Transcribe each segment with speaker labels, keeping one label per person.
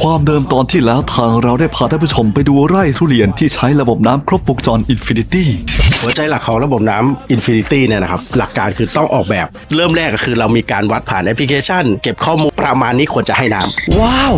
Speaker 1: ความเดิมตอนที่แล้วทางเราได้พาท่านผู้ชมไปดูไร่ทุเรียนที่ใช้ระบบน้ำครบวงจรอินฟินิตี้
Speaker 2: หัวใจหลักของระบบน้ำ Infinity เนี่ยนะครับ หลักการคือต้องออกแบบ เริ่มแรกก็คือเรามีการวัดผ่านแอปพลิเคชัน เก็บข้อมูลประมาณนี้ควรจะให้น้ำ
Speaker 3: ว้าว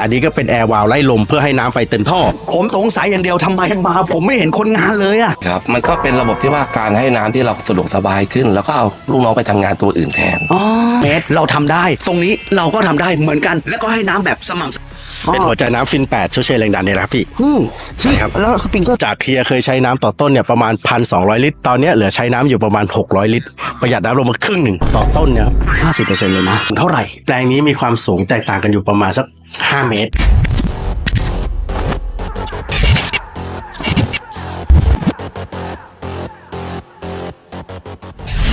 Speaker 2: อันนี้ก็เป็นแอร์วาลไล่ลมเพื่อให้น้ำไปเต็มท่อ
Speaker 3: ผมสงสัยอย่างเดียวทำไมมา ผมไม่เห็นคนงานเลยอะ
Speaker 4: ครับมันก็เป็นระบบที่ว่าการให้น้ำที่เราสะดวกสบายขึ้น แล้วก็เอาลูกน้องไปทำงานตัวอื่นแทน
Speaker 3: อ๋อเมตรเราทำได้ ตรงนี้เราก็ทำได้เหมือนกัน แล้วก็ให้น้ำแบบสม่ำเสมอ
Speaker 2: เป็นหัวใจน้ำฟิน8ช่วยเชยแรงดันเนี่ยนะครับพี่
Speaker 3: อืม
Speaker 2: ใช่ครับ
Speaker 3: แล้วสปริงเกอร์
Speaker 2: จากเฮียเคยใช้น้ำต่อต้นเนี่ยประมาณ 1,200 ลิตร ตอนเนี้ยเหลือใช้น้ำอยู่ประมาณ 600 ลิตร ประหยัดน้ำลงมาครึ่งหนึ่งต่อต้นเนี่ย
Speaker 3: ห้าสิบเปอร์เซ็นต์เลยนะเท่าไหร่
Speaker 2: แปลงนี้มีความสูงแตกต่างกันอยู่ประมาณสัก 5 เมตร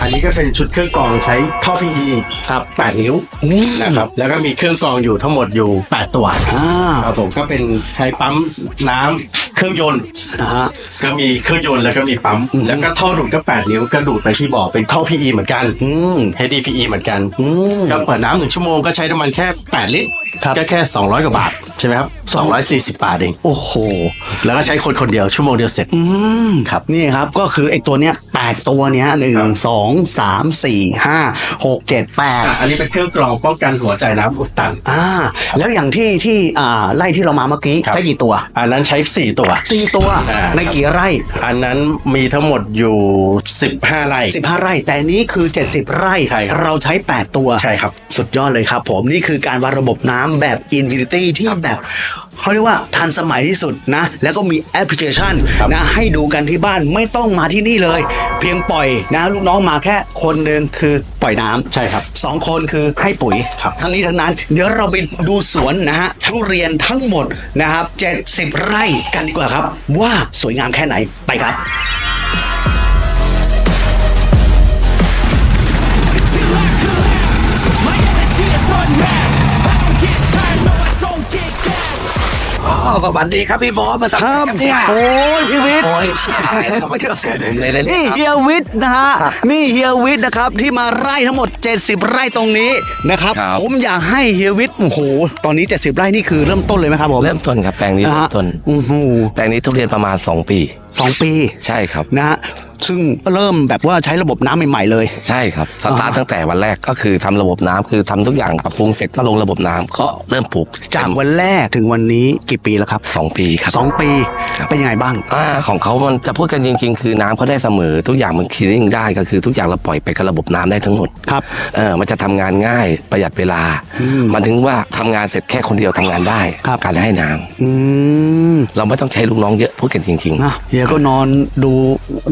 Speaker 2: อันนี้ก็เป็นชุดเครื่องกรองใช้ท่อ PE ครับ 8 นิ้วนะครับ แล้วก็มีเครื่องกรองอยู่ทั้งหมดอยู่ 8 ตัว
Speaker 3: อ่า
Speaker 2: ครับผมก็เป็นใช้ปั๊มน้ำ เครื่องยนต์
Speaker 3: อ่าฮะ
Speaker 2: ก็มีเครื่องยนต์แล้วก็มีปั๊ม แล้วก็ท่อดูดก็8นิ้วก็ดูดไปที่บ่อเป็นท่อ PE เหมือนกัน
Speaker 3: อืม
Speaker 2: HDPE เหมือนกัน
Speaker 3: อืม
Speaker 2: ก็เปิดน้ำหนึ่งชั่วโมงก็ใช้น้ำมันแค่ 8 ลิตร
Speaker 3: ครับ
Speaker 2: ก็แค่ 200 กว่าบาทใช่ไหมครับ 240 บาทเอง
Speaker 3: โอ้โห
Speaker 2: แล้วก็ใช้คนคนเดียวชั่วโมงเดียวเสร็จ
Speaker 3: อืม
Speaker 2: ครับ
Speaker 3: นี่ครับ ก็คือไอ้ตัวเนี้ยแปดตัวเนี้ยหนึ่งสองสามสี่ห้าหกเจ็ดแปด
Speaker 2: อะอันนี้เป็นเครื่องกรองป้องกันหัวใจน้ำอุดตัน
Speaker 3: อ่า แล้วอย่างที่ที่อ่าไล่ที่เรามาเมื่อกี้
Speaker 2: ครับ
Speaker 3: ได้กี่ตัว
Speaker 2: อันนั้นใช้ 4 ตัว
Speaker 3: สี่ตัว
Speaker 2: อ่า
Speaker 3: ในกี่ไร่
Speaker 2: อันนั้นมีทั้งหมดอยู่ 15 ไร่
Speaker 3: 15 ไร่ แต่นี้คือ 70 ไร่
Speaker 2: ใช่ครับ
Speaker 3: เราใช้ 8 ตัว
Speaker 2: ใช่ครับ
Speaker 3: สุดยอดเลยครับ ผม นี่คือการวัดระบบน้ำแบบ Infinity ที่แบบเขาเรียกว่าทันสมัยที่สุดนะ แล้วก็มีแอปพลิเคชัน
Speaker 2: ครับ
Speaker 3: นะให้ดูกันที่บ้านไม่ต้องมาที่นี่เลย เพียงปล่อยนะลูกน้องมาแค่คนหนึ่งคือปล่อยน้ำ
Speaker 2: ใช่ครับ
Speaker 3: สองคนคือให้ปุ๋ย
Speaker 2: ครับ
Speaker 3: ทั้งนี้ทั้งนั้น เดี๋ยวเราไปดูสวนนะฮะทุเรียนทั้งหมดนะครับ70 ไร่กันดีกว่าครับ ว่าสวยงามแค่ไหนไปครับ
Speaker 4: สวัสดีครับพี่บอสมาสัมภาษณ์กันเนี่ย
Speaker 3: โอ้ยชีวิต
Speaker 4: โอ้ยไม่เชื่อผมเลยนะเนี่
Speaker 3: นี่
Speaker 4: ย
Speaker 3: เฮียวิทย์นะฮะนี่เฮียวิทย์นะครับที่มาไร่ทั้งหมด 70 ไร่ตรงนี้นะครับ
Speaker 4: ครับ
Speaker 3: ผมอยากให้เฮียวิทย์โอ้โหตอนนี้ 70 ไร่นี่คือเริ่มต้นเลยไหมครับผม
Speaker 4: เริ่มต้นครับแปลงนี้
Speaker 3: นะ
Speaker 4: เริ่
Speaker 3: ฮะ
Speaker 4: มต้น
Speaker 3: โอ้โห
Speaker 4: แปลงนี้ทุเรียนประมาณ 2 ปี
Speaker 3: สองปี
Speaker 4: ใช่ครับ
Speaker 3: นะฮะ ซึ่งเริ่มแบบว่าใช้ระบบน้ำใหม่ๆเลย
Speaker 4: ใช่ครับสตาร์ทตั้งแต่วันแรกก็คือทำระบบน้ำคือทำทุกอย่างปรับปรุงเสร็จก็ลงระบบน้ำก็เริ่มปลูก
Speaker 3: จากวันแรกถึงวันนี้กี่ปีแล้วครับ
Speaker 4: สองปีครับ
Speaker 3: สองปี
Speaker 4: ครับ
Speaker 3: เป็นยังไงบ้าง
Speaker 4: อ่าของเขามันจะพูดกันจริง ๆ คือน้ำเขาได้เสมอ ทุกอย่างมันคีนิ่งได้ก็คือทุกอย่างเราปล่อยไปกับระบบน้ำได้ทั้งหมด
Speaker 3: ครับ
Speaker 4: เออมันจะทำงานง่ายประหยัดเวลา มันถึงว่าทำงานเสร็จแค่คนเดียวทำงานได้
Speaker 3: ครับ
Speaker 4: การให้น้ำ
Speaker 3: อืม
Speaker 4: เราไม่ต้องใช้ลูกน้องเยอะพูดกันจริง
Speaker 3: นะเฮียก็นอนดู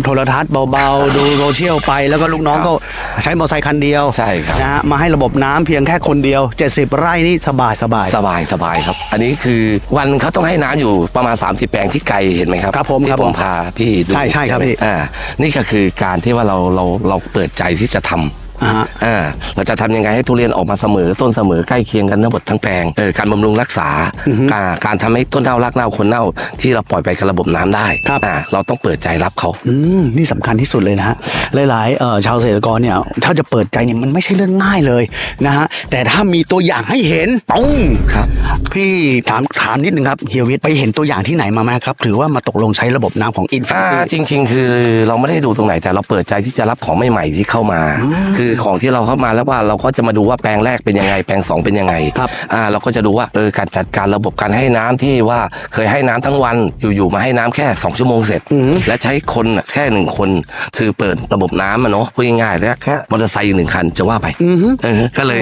Speaker 3: โทรทัศน์เบาๆ ดูโซเชียลไปแล้วก็ลูกน้องก็ใช้มอเตอร์ไซค์คันเดียว
Speaker 4: ใช่ครับ
Speaker 3: นะฮะมาให้ระบบน้ำเพียงแค่คนเดียว 70 ไร่นี่สบายสบาย
Speaker 4: ๆสบายสบายครับ อันนี้คือวันเขาต้องให้น้ำอยู่ประมาณ 30 แปลงที่ไกลเห็นไหมครับ
Speaker 3: ครับผม
Speaker 4: ที่
Speaker 3: ครับ
Speaker 4: ผ
Speaker 3: ผมม
Speaker 4: พาพี่ดู
Speaker 3: ใช่ใช่ครับ
Speaker 4: ไหม
Speaker 3: พี่
Speaker 4: อ่านี่ก็คือการที่ว่าเราเราเราเปิดใจที่จะทำ
Speaker 3: อ่าฮะ
Speaker 4: อ่าเราจะทำยังไงให้ทุเรียนออกมาเสมอต้นเสมอใกล้เคียงกันทั้งหมดทั้งแปลงเออการบำรุงรักษา การการทำให้ต้นเน่ารากเน่าคนเน่า ที่เราปล่อยไปกับระบบน้ำได้
Speaker 3: ครับ
Speaker 4: อ่าเราต้องเปิดใจรับเขา
Speaker 3: อืมนี่สำคัญที่สุดเลยนะฮะหลายๆเอ่อชาวเกษตรกรเนี่ยถ้าจะเปิดใจเนี่ยมันไม่ใช่เรื่องง่ายเลยนะฮะแต่ถ้ามีตัวอย่างให้เห็นปุ้ง
Speaker 4: ครับ
Speaker 3: พี่ถามถามนิดนึงครับเฮียวิทย์ไปเห็นตัวอย่างที่ไหนมาไหมครับถือว่ามาตกลงใช้ระบบน้ำของอินฟิ
Speaker 4: อ่า
Speaker 3: นิตี้
Speaker 4: จริง ๆ คือเราไม่ได้ดูตรงไหนแต่เราเปิดใจที่จะรับของใหม่ๆที่เข้ามา คือของที่เราเข้ามาแล้วว่าเราก็จะมาดูว่าแปลงแรกเป็นยังไง แปลงสองเป็นยังไง
Speaker 3: ครับ
Speaker 4: อ่าเราก็จะดูว่าเออการจัดการระบบการให้น้ำที่ว่าเคยให้น้ำทั้งวันอยู่ๆมาให้น้ำแค่ 2 ชั่วโมงเสร็จ และใช้คนน่ะแค่หนึ่งคน คือเปิดระบบน้ำอะเนาะพูดง่ายๆแล้วแค่มอเตอร์ไซค์หนึ่งคันจะว่าไปเออก็เลย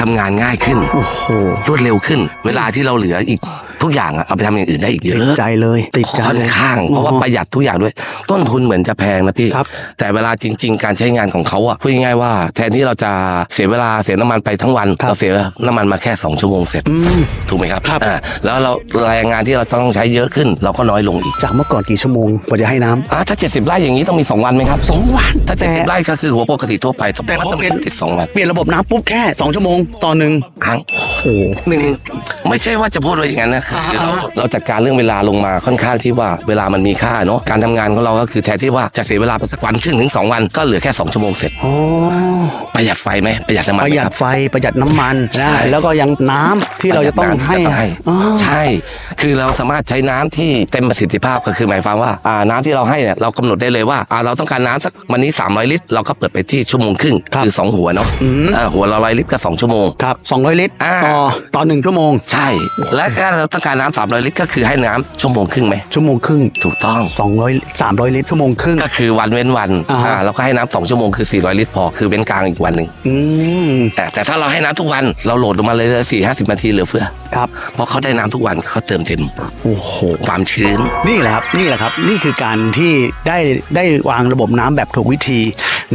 Speaker 4: ทำงานง่ายขึ้น
Speaker 3: โอ้โห
Speaker 4: รวดเร็วขึ้น เวลาที่เราเหลืออีก ทุกอย่างอะเอาไปทำอย่างอื่นได้อีกเย
Speaker 3: ติด
Speaker 4: อะ
Speaker 3: ใจเลย ติดใจ
Speaker 4: ค่อน
Speaker 3: เลย
Speaker 4: ข้าง เพราะว่าประหยัดทุกอย่างด้วย ต้นทุนเหมือนจะแพงนะพี่
Speaker 3: ครับ
Speaker 4: แต่เวลาจริง ๆ การใช้งานของเขาอะพูดง่ายๆว่า แทนที่เราจะเสียเวลาเสียน้ำมันไปทั้งวัน
Speaker 3: ครับ
Speaker 4: เราเสียน้ำมันมาแค่ 2 ชั่วโมงเสร็จ
Speaker 3: อืม
Speaker 4: ถูกไหมครับ
Speaker 3: ครับ
Speaker 4: อ่าแล้วเราแรงงานที่เราต้องใช้เยอะขึ้น เราก็น้อยลงอีก
Speaker 3: จากเมื่อก่อนกี่ชั่วโมงกว่าจะให้น้ำ
Speaker 4: อ่าถ้า 70ไร่อย่างนี้ต้องมี 2 วันไหมครับ
Speaker 3: สองวัน
Speaker 4: ถ้า70ไร่ก็คือหัวปกติทั่วไป
Speaker 3: แต่พอ
Speaker 4: ต้อง
Speaker 3: เป็น
Speaker 4: ติดสองวัน
Speaker 3: เปลี่ยนระบบน้ำปุ๊บแค่ 2 ชั่วโมงต่อหนึ่ง
Speaker 4: ครั้ง
Speaker 3: โอ้โห
Speaker 4: หนึ่งไม่ใช่ว่าจะพูดว่าอย่างนั้นนะคือเราเราจัดการเรื่องเวลาลงมาค่อนข้างที่ว่าเวลามันมีค่าเนาะการทำงานของเราก็คือแทนที่ว่าจะเสียเวลาไปสักวันครึ่งถึงสองวันก็เหลือแค่สองชั่วโมงเสร็จ
Speaker 3: โอ้
Speaker 4: ประหยัดไฟไหมประหยัดน้ำมัน
Speaker 3: ประ
Speaker 4: ไหม
Speaker 3: หยั
Speaker 4: ค
Speaker 3: ด
Speaker 4: รับ
Speaker 3: ไฟประหยัดน้ำมัน
Speaker 4: ใช่
Speaker 3: นะแล้วก็ยังน้ำที่เราจะต้องให้
Speaker 4: ประยัดน้ำที่จะให้
Speaker 3: อ๋อ
Speaker 4: ใช่ คือเราสามารถใช้น้ำที่เต็มประสิทธิภาพก็คือหมายความว่าอ่าน้ำที่เราให้เนี่ยเรากำหนดได้เลยว่าอ่าเราต้องการน้ำสักวันนี้ 300 ลิตร เราก็เปิดไปที่ชั่วโมงครึ่ง
Speaker 3: ครับ
Speaker 4: คือสองหัวเนาะอ่าหัวละร้อยลิตรก็สองชั่วโมง
Speaker 3: ครับ200ลิตร
Speaker 4: อ่า
Speaker 3: ต่อต่อหนึ่งชั่วโมง
Speaker 4: ใช่ และถ้าเราต้องการน้ำสามร้อยลิตรก็คือให้น้ำชั่วโมงครึ่งไหม
Speaker 3: ชั่วโมงครึ่ง
Speaker 4: ถูกต้อง
Speaker 3: 200 300 ลิตรชั่วโมงครึ่ง
Speaker 4: ก็คือวันเว้นวัน
Speaker 3: อ่าฮะ
Speaker 4: อ่าแล้วก็ให้น้ำสองชั่วโมงคือ 400 ลิตรพอคือเว้นกลางอีกวันหนึ่ง
Speaker 3: อืม
Speaker 4: แต่แต่ถ้าเราให้น้ำทุกวันเราโหลดลงมาเลยสี่ห้าสิบนาทีเหลือเฟือ
Speaker 3: ครับ
Speaker 4: เพราะเขาได้น้ำทุกวันเขาเติมเต็ม
Speaker 3: โอ้โห
Speaker 4: ความชื้น
Speaker 3: นี่แหละครับ นี่แหละครับ นี่คือการที่ได้ได้วางระบบน้ำแบบถูกวิธี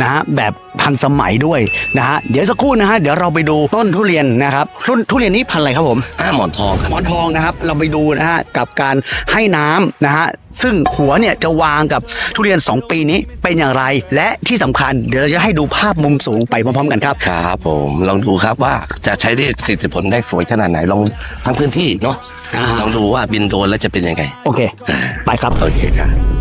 Speaker 3: นะฮะแบบทันสมัยด้วยนะฮะเดี๋ยวสักครู่นะฮะเดี๋ยวเราไปดูต้นทุเรียนนะครับต้นทุเรียนนี้พันธุ์อะไรครับผม
Speaker 4: อ้าหมอนทองครับ
Speaker 3: หมอนทองนะครับ เราไปดูนะฮะกับการให้น้ำนะฮะซึ่งหัวเนี่ยจะวางกับทุเรียน 2 ปีนี้เป็นอย่างไร และที่สำคัญเดี๋ยวเราจะให้ดูภาพมุมสูงไปพร้อมๆกันครับ
Speaker 4: ครับผมลองดูครับว่าจะใช้ได้ประสิทธิผลได้สวยขนาดไหนลองทั้งพื้นที่เนาะ
Speaker 3: อ่า
Speaker 4: ลองดูว่าบินโดรนแล้วจะเป็นยังไง
Speaker 3: โอเค ไปครับ
Speaker 4: โอเคครับ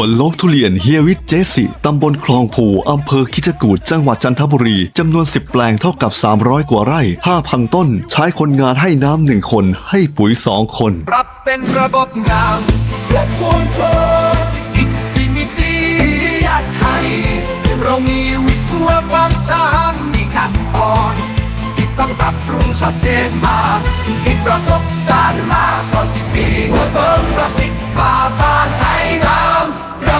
Speaker 1: วนโลกทุเรียนเฮียวิทเจสิตำบลคลองผูอำเภอคิจกูดจังหวัดจันทบุรีจำนวน 10 แปลงเท่ากับ 300 กว่าไร่ 5,000 ต้น ใช้คนงานให้น้ำหนึ่งคน ให้ปุ๋ย2คน
Speaker 5: ปรับเป็นระบบน้ำและควรโทอินฟินิตี้อยากให้เรามีวิศวกรรมช่างมีขั้นตอนที่ต้องปรับปรุงชัดเจนมากมีประสบการณ์มากกว่าสิบปีเพื่อเพิ่มประสิทธิภาพกา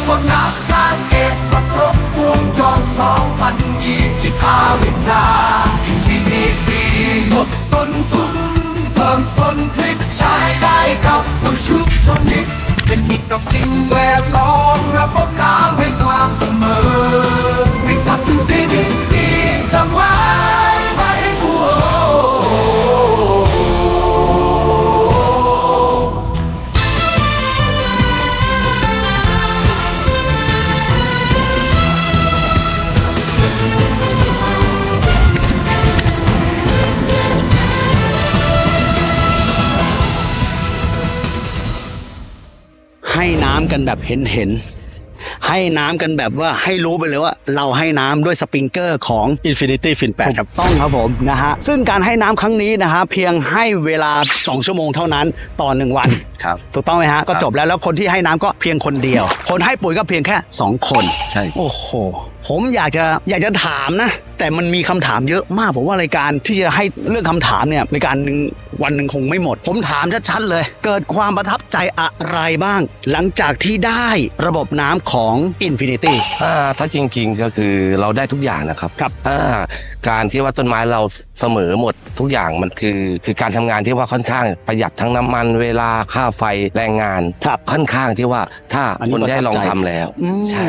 Speaker 5: ำระบบน้ำทางเอสประครบวงจร2025วิชาอินฟินิตี้ลดต้นทุนเพิ่มผลผลิตใช้ได้กับผู้ชุมชนนิดเป็นมิตรกับสิ่งแวดล้อมระบบน้ำให้สำ
Speaker 3: กันแบบเห็นเห็นๆให้น้ำกันแบบว่าให้รู้ไปเลยว่า เราให้น้ำด้วยสปริงเกอร์ของ
Speaker 2: Infinity Fin 8ครับ
Speaker 3: ต้องครับผมนะฮะซึ่งการให้น้ำครั้งนี้นะฮะเพียงให้เวลา 2 ชั่วโมงเท่านั้นต่อ 1 วัน
Speaker 4: ครับ
Speaker 3: ถูกต้องไหมฮะ ก็จบแล้วแล้วคนที่ให้น้ำก็เพียงคนเดียว คนให้ปุ๋ยก็เพียงแค่ 2 คน
Speaker 4: ใช่
Speaker 3: โอ้โห ผมอยากจะอยากจะถามนะ แต่มันมีคำถามเยอะมากผมว่ารายการที่จะให้เรื่องคำถามเนี่ยรายการหนึ่งวันหนึ่งคงไม่หมด ผมถามชัดๆเลย เกิดความประทับใจอะไรบ้าง หลังจากที่ได้ระบบน้ำของ Infinity
Speaker 4: อ่าถ้าจริงๆก็คือเราได้ทุกอย่างนะครับ
Speaker 3: ครับ
Speaker 4: อ่าการที่ว่าต้นไม้เราเสมอหมดทุกอย่างมันคือคือการทำงานที่ว่าค่อนข้างประหยัดทั้งน้ำมันเวลาค่าไฟแรงงาน
Speaker 3: ครับ
Speaker 4: ค่อนข้างที่ว่าถ้า
Speaker 3: อันนี้
Speaker 4: คนได้ลอง
Speaker 3: ประทับ
Speaker 4: ทำ
Speaker 3: ใจ
Speaker 4: แล้ว
Speaker 3: อืม
Speaker 4: ใช่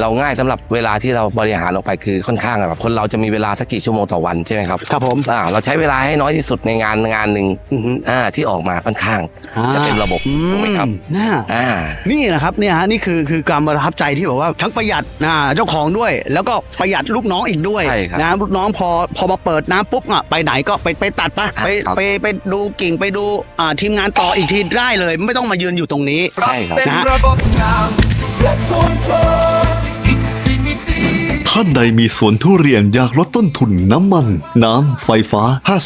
Speaker 4: เราง่ายสำหรับเวลาที่เราบริหารออกไปคือค่อนข้างแบบคนเราจะมีเวลาสักกี่ชั่วโมงต่อวันใช่ไหมครับ
Speaker 3: ครับผม
Speaker 4: อ่าเราใช้เวลาให้น้อยที่สุดในงานงานหนึ่ง
Speaker 3: อือฮึ
Speaker 4: อ่าที่ออกมาค่อนข้างจะเป็นระบบถูกไหมครับ
Speaker 3: อืน่า
Speaker 4: อ่า
Speaker 3: นี่นะครับเนี่ยฮะนี่คือคือการประทับใจที่แบบว่าทั้งประหยัดนะเจ้าของด้วย แล้วก็ประหยัดลูกน้องอีกด้วย
Speaker 4: ใช่ครับ
Speaker 3: นะลูกน้องพอพอมาเปิดน้ำปุ๊บอะไปไหนก็ไปไปตัดปะไป
Speaker 4: ครับ
Speaker 3: ไปไปดูกิ่งไปดูอ่าทีมงานต่ออีกทีได้เลย ไม่ต้องมายืนอยู่ตรงนี้
Speaker 4: ใช่ครับ
Speaker 5: เป็น
Speaker 3: นะฮะ
Speaker 5: ระบบน้ำและควรโทอินฟินิตี้
Speaker 1: ท่านใดมีสวนทุเรียนอยากลดต้นทุนน้ำมัน น้ำไฟฟ้า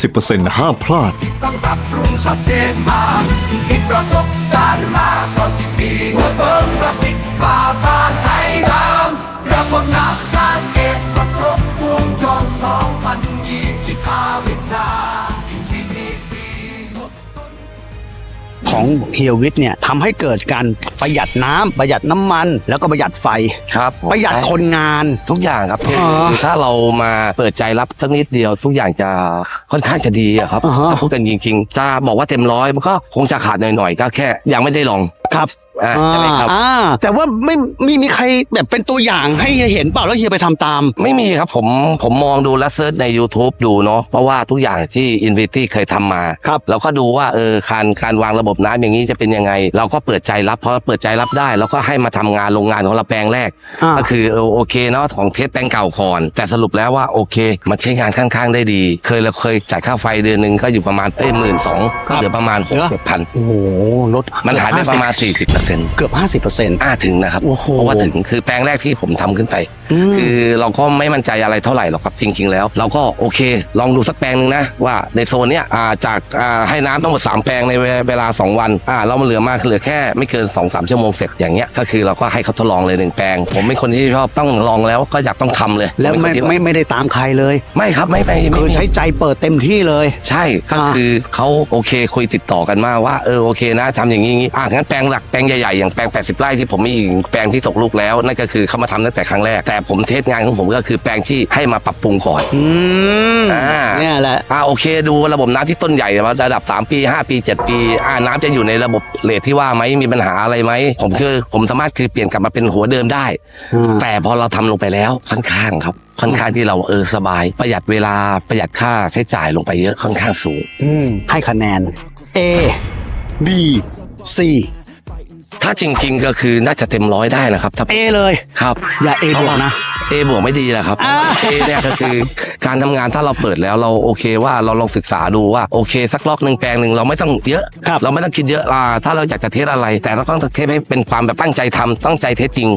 Speaker 1: 50%ห้ามพลาด
Speaker 5: ต้องปรับปรุงชัดเจนมากมีประสบการณ์มากกว่าสิบปีเพื่อเพิ่มประสิทธิภาพการให้น้ำระบบน้ำทางเอสก็ครบวงจร2025วิชาอินฟินิตี้
Speaker 3: ของเฮียวิทย์เนี่ยทำให้เกิดการประหยัดน้ำประหยัดน้ำมัน แล้วก็ประหยัดไฟ
Speaker 4: ครับผม
Speaker 3: ประหยัดคนงาน
Speaker 4: ทุกอย่างครับคือ
Speaker 3: อ๋อ
Speaker 4: ถ้าเรามาเปิดใจรับสักนิดเดียว ทุกอย่างจะค่อนข้างจะดีอะครับ
Speaker 3: อ่าฮะ
Speaker 4: ถ้าพูดกันจริงๆจะบอกว่าเต็มร้อยมันก็คงจะขาดหน่อยๆก็แค่ยังไม่ได้ลอง
Speaker 3: ครับ
Speaker 4: อ่าใช่ไหมครับ
Speaker 3: อ่าแต่ว่าไม่ไม่มีใครแบบเป็นตัวอย่างให้เฮียเห็นเปล่าแล้วเฮียไปทำตาม
Speaker 4: ไม่มีครับผมผมมองดูและเซิร์ชใน YouTube ดูเนาะเพราะว่าทุกอย่างที่ Infinity เคยทำมา
Speaker 3: ครับ
Speaker 4: เราก็ดูว่าเออการการวางระบบน้ำอย่างนี้จะเป็นยังไง เราก็เปิดใจรับพอเปิดใจรับได้ แล้วก็ให้มาทำงานโรงงานของเราแปลงแรก
Speaker 3: อ่า
Speaker 4: ก็คือเออโอเคเนาะของเทสแปลงเก่าก่อน แต่สรุปแล้วว่าโอเค มันใช้งานค่อนข้างได้ดี เคยเราเคยจ่ายค่าไฟเดือนหนึ่งก็อยู่ประมาณเอ้ยหมื่นสองก็เหลือประมาณหกเจ็ดพัน
Speaker 3: โอ้โหลด
Speaker 4: มันหายไปประมาณ 40%เปอร์เซ็นต์
Speaker 3: เกือบห้าสิบเปอร์เซ็นต์
Speaker 4: อ่าถึงนะครับ
Speaker 3: โอ้โห
Speaker 4: เพราะว่าถึงคือแปลงแรกที่ผมทำขึ้นไปคือเราก็ไม่มั่นใจอะไรเท่าไหร่หรอกครับจริง ๆ แล้ว เราก็โอเค ลองดูสักแปลงหนึ่งนะว่าในโซนเนี้ยอ่าจากอ่าให้น้ำทั้งหมด3แปลงในเวลา 2 วันอ่าเรามาเหลือมาเหลือแค่ไม่เกิน 2 3 ชั่วโมงเสร็จอย่างเงี้ยก็คือเราก็ให้เขาทดลองเลยหนึ่งแปลง ผมเป็นคนที่ชอบต้องลองแล้วก็อยากต้องทำเลย
Speaker 3: แล้ว
Speaker 4: ผ
Speaker 3: ไม่
Speaker 4: เป็นคนที่
Speaker 3: ไม่ไม่ได้ตามใครเลย
Speaker 4: ไม่ครับไม่ไม่ไม่
Speaker 3: คือ
Speaker 4: มี
Speaker 3: ใช้ใจเปิดเต็มที่เลย
Speaker 4: ใช่ก็
Speaker 3: อ่า
Speaker 4: คือเขาโอเคคุยติดต่อกันมาว่าเออโอเคนะทำอย่างนี้อย่างนี้อะงั้นแปลงหลักแปลงใหญ่ๆอย่างแปลง 80 ไร่ที่ผมมีอีกแปลงที่ตกลูกแล้วนั่นก็คือเขามาทำตั้งแต่ครั้งแรก แต่ผมเทสงานของผมก็คือแปลงที่ให้มาปรับปรุงก่อน
Speaker 3: อืม
Speaker 4: อ่า
Speaker 3: เนี่ยแหละ
Speaker 4: อ่าโอเคดูระบบน้ำที่ต้นใหญ่ระดับ 3 ปี 5 ปี 7 ปี อ่าน้ำจะอยู่ในระบบเลทที่ว่าไหมมีปัญหาอะไรไหม ผมคือผมสามารถคือเปลี่ยนกลับมาเป็นหัวเดิมได้
Speaker 3: อืม
Speaker 4: แต่พอเราทำลงไปแล้วค่อนข้างครับ ค่อนข้างที่เราเออสบาย ประหยัดเวลาประหยัดค่าใช้จ่ายลงไปเยอะค่อนข้างสูง
Speaker 3: อืมให้คะแนน A B C
Speaker 4: ถ้าจริง ๆ ก็คือน่าจะเต็มร้อยได้นะครับถ้า
Speaker 3: A เลย
Speaker 4: ครับ
Speaker 3: อย่า A บวกนะ
Speaker 4: เอบวกไม่ดีแหละครับ
Speaker 3: อ่า
Speaker 4: เอเนี่ยก็คือการทำงานถ้าเราเปิดแล้วเราโอเคว่าเราลองศึกษาดูว่าโอเค สักล็อกหนึ่งแปลงหนึ่งเราไม่ต้องเยอะ
Speaker 3: ครับ
Speaker 4: เราไม่ต้องคิดเยอะอ่าถ้าเราอยากจะเทสอะไร แต่เราต้องเทสให้เป็นความแบบตั้งใจทำตั้งใจเทสจริง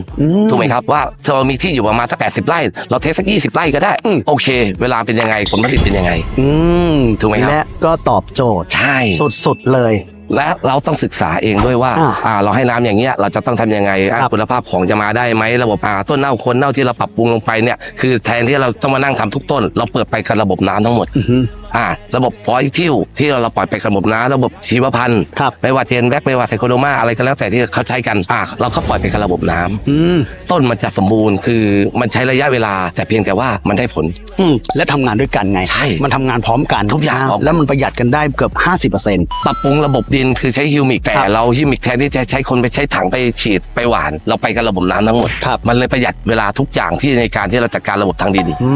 Speaker 4: ถูกไหมครับว่าเรามีที่อยู่ประมาณสักแปดสิบไร่เราเทสสักยี่สิบไร่ก็ได้ โอเค เวลาเป็นยังไงผลผลิตเป็นยังไง
Speaker 3: อืม
Speaker 4: ถูกไหมครับ
Speaker 3: และก็ตอบโจทย์
Speaker 4: ใช่
Speaker 3: สุดๆเลย
Speaker 4: และเราต้องศึกษาเองด้วยว่า
Speaker 3: อ่า
Speaker 4: อ่าเราให้น้ำอย่างเงี้ยเราจะต้องทำยังไงอะ
Speaker 3: ครับ
Speaker 4: คุณภาพของจะมาได้ไหมระบบอ่าต้นเน่าคนเน่าที่เราปรับปรุงลงไปเนี่ยคือแทนที่เราต้องมานั่งทำทุกต้น เราเปิดไปกับระบบน้ำทั้งหมด
Speaker 3: อือฮึ
Speaker 4: อ่าระบบปล่อยทิวที่เราปล่อยไปกับระบบน้ำระบบชีวพันธุ์
Speaker 3: ครับ
Speaker 4: ไม่ว่าเจนแบ็กไม่ว่าไซโคโดมาอะไรก็แล้วแต่ที่เขาใช้กันอ่าเราก็ปล่อยไปกับระบบน้ำ
Speaker 3: อืม
Speaker 4: ต้นมันจะสมบูรณ์คือมันใช้ระยะเวลา แต่เพียงแต่ว่ามันได้ผล
Speaker 3: อืมและทำงานด้วยกันไง
Speaker 4: ใช่
Speaker 3: มันทำงานพร้อมกัน
Speaker 4: ทุกอย่าง
Speaker 3: นะ
Speaker 4: พร้อมกัน
Speaker 3: แล้วมันประหยัดกันได้เกือบ 50%
Speaker 4: ปรับปรุงระบบดินคือใช้ฮิวมิกแต่
Speaker 3: ครับ
Speaker 4: เราฮิวมิกแทนที่จะใช้คนไปใช้ถังไปฉีดไปหวาน เราไปกับระบบน้ำทั้งหมด
Speaker 3: ครับ
Speaker 4: มันเลยประหยัดเวลาทุกอย่างที่ในการที่เราจัดการระบบทางดิน
Speaker 3: อื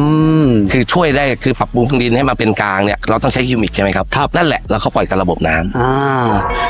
Speaker 3: ม
Speaker 4: คือช่วยได้คือปรับปรุงทางดินให้มาเป็นกลางเนี่ยเราต้องใช้ฮิวมิกใช่ไหมครับ
Speaker 3: ครับ
Speaker 4: นั่นแหละเราก็ปล่อยกับระบบน้ำ
Speaker 3: อ่า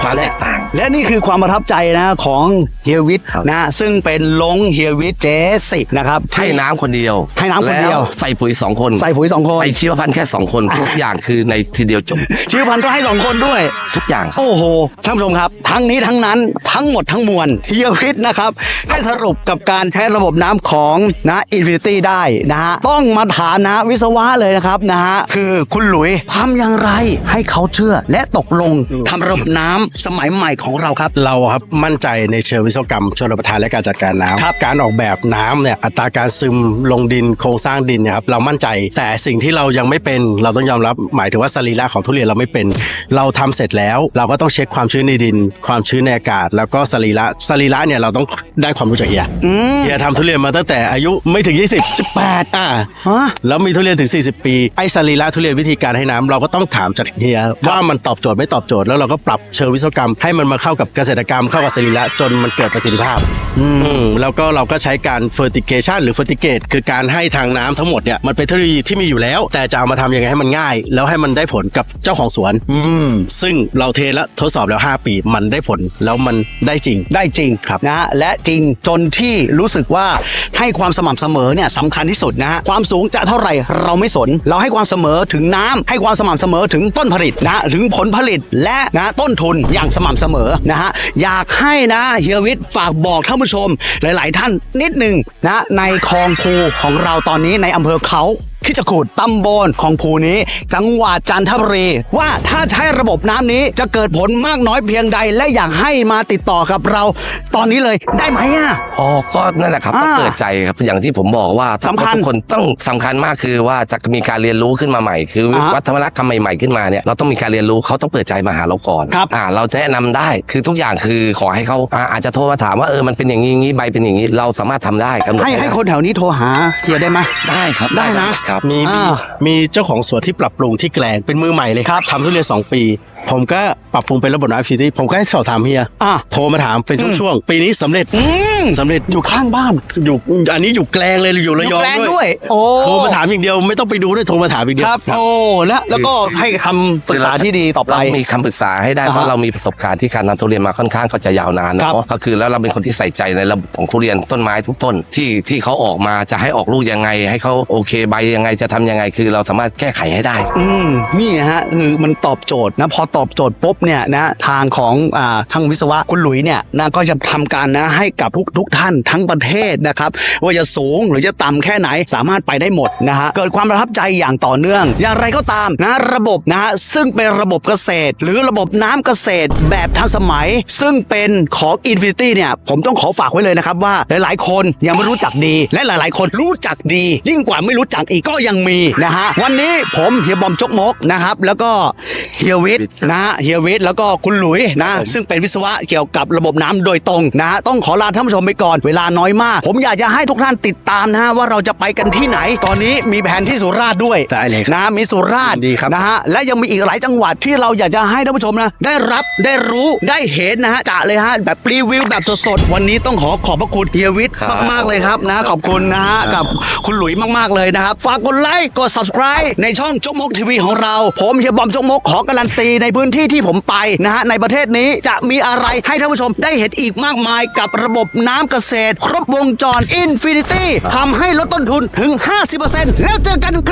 Speaker 4: ความแตกต่าง
Speaker 3: และนี่คือความประทับใจนะของเฮียวิทย์
Speaker 4: ครับ
Speaker 3: นะซึ่งเป็นลงเฮียวิทย์เจสินะครับ
Speaker 4: ให้น้ำคนเดียว
Speaker 3: ให้น้ำคนเดียว
Speaker 4: แล้ใส่ปุ๋ยสองคน
Speaker 3: ใส่ปุ๋ยสองคน
Speaker 4: ใส่ชีวพันธุ์แค่สองคนทุกอย่างคือในทีเดียวจบ
Speaker 3: ชื่อพันธุ์ก็ให้สองคนด้วย
Speaker 4: ทุกอย่างครับ
Speaker 3: โอ้โห ท่านผู้ชมครับ ทั้งนี้ทั้งนั้นทั้งหมดทั้งมวลเฮียวิทย์นะครับให้สรุปกับการใช้ระบบน้ำของนะอินฟินิตี้ได้นะฮะต้องมาถามนะวิศวะเลยนะครับนะฮะคือคุณหลุยทำอย่างไรให้เขาเชื่อและตกลงทำระบบน้ำสมัยใหม่ของเราครับ
Speaker 2: เราครับมั่นใจในเชิงวิศวกรรมชนประทานและการจัดการน้ำ
Speaker 3: ครับ
Speaker 2: การออกแบบน้ำเนี่ยอัตราการซึมลงดินโครงสร้างดินเนี่ยครับเรามั่นใจ แต่สิ่งที่เรายังไม่เป็น เราต้องยอมรับหมายถึงว่าสรีระของทุเรียนเราไม่เป็น เราทำเสร็จแล้วเราก็ต้องเช็คความชื้นในดิน ความชื้นในอากาศ แล้วก็สรีระสรีระเนี่ยเราต้องได้ความรู้จากเฮียเฮียทำทุเรียนมาตั้งแต่อายุไม่ถึง 20 18อ่า
Speaker 3: ฮะ
Speaker 2: แล้วมีทุเรียนถึง 40 ปีไอ้สรีระทุเรียนวิธีการให้น้ำเราก็ต้องถามจากเฮียว่ามันตอบโจทย์ไม่ตอบโจทย์แล้วเราก็ปรับเชิงวิศวกรรม ให้มันมาเข้ากับเกษตรกรรมเข้ากับสรีระจนมันเกิดประสิทธิภาพอืมแล้วก็เราก็ใช้การ fertigation หรือ fertigate คือการให้ทางน้ำทั้งหมดเนี่ยมันเป็นเทคโนโลยีที่มีอยู่แล้ว แต่จะเอามาทำยังไงให้มันง่าย แล้วให้มันได้ผลกับเจ้าของสวน
Speaker 3: อืม
Speaker 2: ซึ่งเราเทสและทดสอบแล้ว 5 ปีมันได้ผลแล้วมันได้จริง
Speaker 3: ได้จริง
Speaker 2: ครับ
Speaker 3: นะฮะและจริงจนที่รู้สึกว่าให้ความสม่ำเสมอเนี่ยสำคัญที่สุดนะฮะความสูงจะเท่าไหร่เราไม่สน เราให้ความเสมอถึงน้ำให้ความสม่ำเสมอถึงต้นผลิตนะถึงผลผลิตและนะต้นทุนอย่างสม่ำเสมอนะฮะอยากให้นะเฮียวิทย์ฝากบอกท่านผู้ชมหลาย ๆ ท่านนิดหนึ่งนะในคลองภูของเราตอนนี้ในอำเภอเขา คิดจะขุดตำบลของภูนี้ จังหวัดจันทบุรี ว่าถ้าใช้ระบบน้ำนี้จะเกิดผลมากน้อยเพียงใดและอยากให้มาติดต่อกับเรา ตอนนี้เลยได้ไหมอะ
Speaker 4: อ๋อก็นั่นแหละครับ
Speaker 3: อ่า
Speaker 4: ต้องเปิดใจครับอย่างที่ผมบอกว่า
Speaker 3: สำคัญ
Speaker 4: ทุกคนต้องสำคัญมากคือว่าจะมีการเรียนรู้ขึ้นมาใหม่ คือ
Speaker 3: อ่าฮะ
Speaker 4: วัฒนธรรมใหม่ๆขึ้นมาเนี่ยเราต้องมีการเรียนรู้เขาต้องเปิดใจมาหาเราก่อน
Speaker 3: ครับ
Speaker 4: อ่าเราแนะนำได้คือทุกอย่างคือขอให้เขาอ่าอาจจะโทรมาถามว่าเออมันเป็นอย่างนี้อย่างนี้ใบเป็นอย่างนี้เราสามารถทำได้กำหนด
Speaker 3: ให้ให้คนแถวนี้โทรหาเฮียได้ไหม
Speaker 4: ได้ครับ
Speaker 3: ได้นะ
Speaker 4: ครับ
Speaker 2: มีมี
Speaker 3: อ่า
Speaker 2: มีเจ้าของสวนที่ปรับปรุงที่แกลงเป็นมือใหม่เลยครับทำทุเรียน2ปีผมก็ปรับปรุงเป็นระบบน้ำฟิตี้ผมก็ให้สอบถามเฮีย
Speaker 3: อะ
Speaker 2: โทรมาถามเป็นช่วงๆ ปีนี้สำเร็จ
Speaker 3: อืม
Speaker 2: สำเร็จอยู่ข้างบ้านอยู่อันนี้อยู่แกลงเลยอยู่ระยอง
Speaker 3: แรง
Speaker 2: ด้
Speaker 3: ด้
Speaker 2: ว
Speaker 3: วยยโอ้
Speaker 2: โทรมาถามอย่างเดียวไม่ต้องไปดูด้วยโทรมาถามอย่างเดียว
Speaker 3: ครับโอ้แล้วแล้วก็ให้คำปรึกษาที่ดีต่อไป
Speaker 4: เรามีคำปรึกษาให้ได้
Speaker 3: อ่าฮะ
Speaker 4: เพราะเรามีประสบการณ์ที่การนำทุเรียนมาค่อนข้างก็จะยาวนาน
Speaker 3: ครับ
Speaker 4: เนาะก็คือแล้วเราเป็นคนที่ใส่ใจในระบบของทุเรียนต้นไม้ทุกต้นที่ที่เขาออกมาจะให้ออกลูกยังไง ให้เขาโอเคใบยังไงจะทำยังไงคือเราสามารถแก้ไขให้ได้
Speaker 3: อืมนี่ฮะคือมันตอบโจทย์นะพอตอบโจทย์ปุ๊บเนี่ยนะทางของอ่าทางวิศวะคุณหลุยเนี่ยนะก็จะทำการนะให้กับทุกทุกท่านทั้งประเทศนะครับว่าจะสูงหรือจะต่ำแค่ไหนสามารถไปได้หมดนะฮะเกิดความประทับใจอย่างต่อเนื่อง อย่างไรก็ตามนะระบบนะฮะซึ่งเป็นระบบเกษตร หรือระบบน้ำเกษตรแบบทันสมัย ซึ่งเป็นของ Infinity เนี่ยผมต้องขอฝากไว้เลยนะครับว่าหลาย ๆ คนยังไม่รู้จักดี และหลาย ๆ คนรู้จักดี ยิ่งกว่าไม่รู้จักอีกก็ยังมีนะฮะวันนี้ผมเฮียบอมจกมกนะครับแล้วก็เฮียวิทย์นะฮะเฮียวิทย์แล้วก็คุณหลุยนะ ซึ่งเป็นวิศวะเกี่ยวกับระบบน้ำโดยตรงนะฮะต้องขอลาท่านผู้ชมไปก่อนเวลาน้อยมาก ผมอยากจะให้ทุกท่านติดตามนะฮะว่าเราจะไปกันที่ไหน ตอนนี้มีแผนที่สุราษฎร์ด้วย
Speaker 2: ได้เลยครับ
Speaker 3: นะมีสุราษฎร์
Speaker 2: ดีครับ
Speaker 3: นะฮะและยังมีอีกหลายจังหวัดที่เราอยากจะให้ท่านผู้ชมนะได้รับได้รู้ได้เห็นนะฮะจะเลยฮะแบบรีวิวแบบสดๆวันนี้ต้องขอขอบพระคุณเฮียวิทย์
Speaker 4: ครับ
Speaker 3: มากๆเลยครับนะขอบคุณนะฮะกับคุณหลุยมากๆเลยนะครับฝากกดไลค์กด subscribe ในช่องจกมกทีวีของเรา ผมเฮียบอมจกมกขอการันตีในพื้นที่ที่ผมไปนะฮะในประเทศนี้จะมีอะไรให้ท่านผู้ชมได้เห็นอีกมากมายกับระบบน้ำเกษตร ครบวงจร Infinity ทำให้ลดต้นทุนถึง 50%แล้วเจอกันค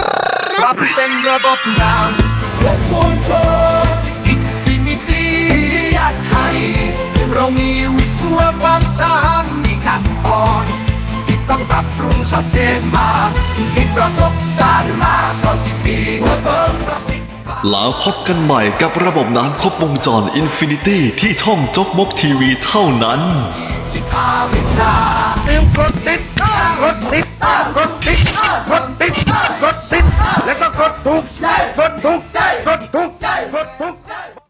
Speaker 3: รับ
Speaker 5: เป็นระบบน้ำครบวงจรอินฟินิตี้อยากให้เรามีวิศวกรรมช่างมีขั้นตอนที่ต้องปรับปรุงชัดเจนมากมีประสบการณ์มากกว่าสิบปีเพื่อเพิ่มประสิทธิ
Speaker 1: แล้วพบกันใหม่กับระบบน้ำครบวงจรอินฟินิตี้ที่ช่องจกมกทีวีเท่านั้น
Speaker 5: สิบห้าวิชาเตรียมกดติดกดติดกดติดกดติดกดติดแล้วก็กดถูกใจกดถูกใจกดถูกใจกดถูกใจ